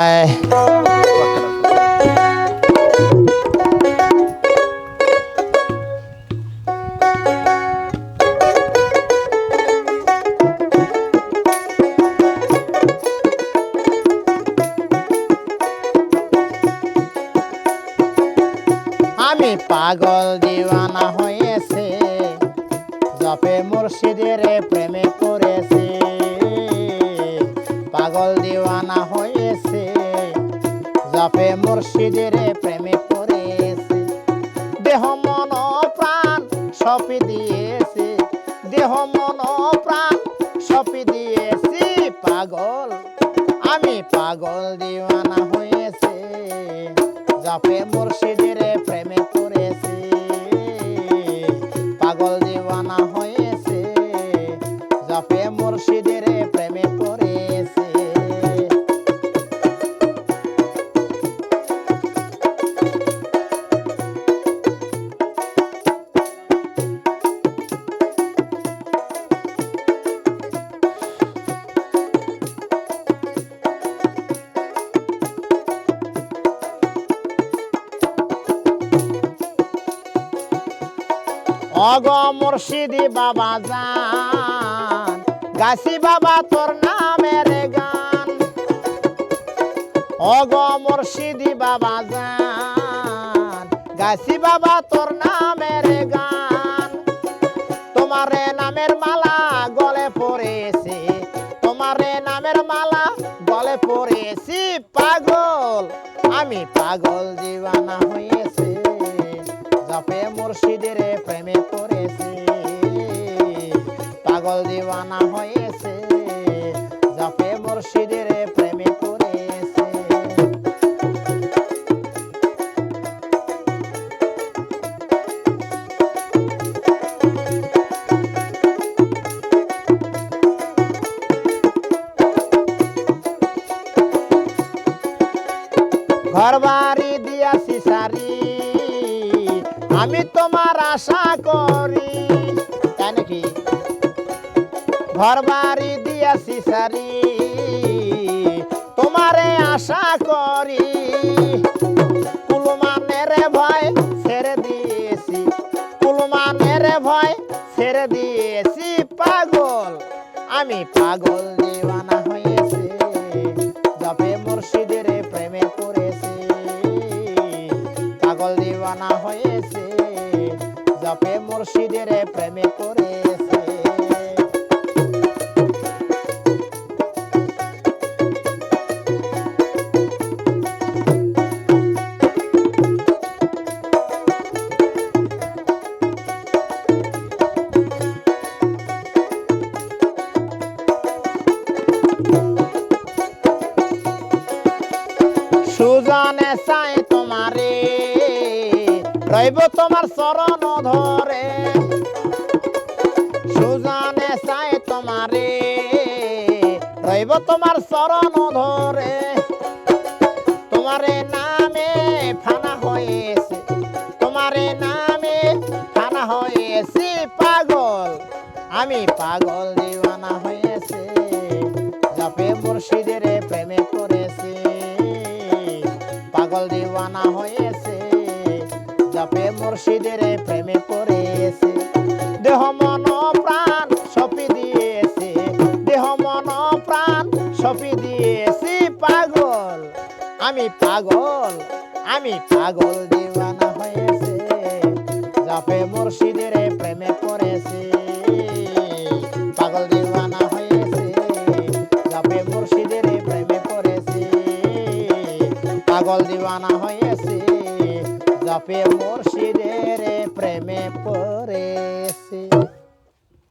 আমি পাগল দিওয়ানা হয়েছে জপে মুর্শিদের প্রেমে পড়েছে। মুর্শিদের প্রেমে পড়েছে। দেহ, মন, প্রাণ সপি দিয়েছে। দেহ, মন, প্রাণ সপি দিয়েছি। পাগল, আমি পাগল দিওয়ানা হয়েছে। জাপে মুর্শিদের অগ মুর্শিদি বাবা যান গাছি বাবা তোর নামের গান। অগ মুর্শিদি বাবা যান গাছি বাবা তোর নামের গান। তোমারে নামের মালা গলে পড়েছে, তোমারে নামের মালা গলে পড়েছি। পাগল, আমি পাগল দিওয়ানা হয়েছে। জাপে মুর্শিদের প্রেমে পড়েছে। পাগল দিওয়ানা হয়েছে, জাপে মুর্শিদের প্রেমে পড়েছে। ঘর বাড়ি দিয়াছি সারি আমি তোমার আশা করি। তাই নাকি? ঘর বাড়ি দিয়াছি সারি। তোমারে আশা করি। কুলমানের ভয় ছেড়ে দিয়েছি। কুলমানের ভয় ছেড়ে দিয়েছি, পাগল। আমি পাগল দিওয়ানা হয়েছে। জপে মুর্শিদের প্রেমে পড়েছে। পাগল দিওয়ানা হয়েছে। জপে মুর্শিদের প্রেমে পড়েছে রইব তোমার চরণ ধরে। সুজানে চাই তোমারে রইব তোমার চরণ ধরে। তোমারে নামে ফানা হয়েছে, তোমারে নামে ফানা হয়েছে পাগল। আমি পাগল দিওয়ানা হয়েছে, জাপে মুর্শিদের প্রেমে করেছে পাগল দিওয়ানা হয়েছে জাপে মুর্শিদের প্রেমে পড়েছে। দেহ, মন, প্রাণ সপি দিয়েছে। দেহ, মন, প্রাণ সপি দিয়েছি পাগল। আমি পাগল আমি পাগল দিওয়ানা হয়েছে। জাপে মুর্শিদের প্রেমে পড়েছে। পাগল দিওয়ানা হয়েছে। জাপে মুর্শিদের প্রেমে পড়েছে। পাগল দিওয়ানা হয়েছে। জাপে মুর্শিদের প্রেমে পড়েছে।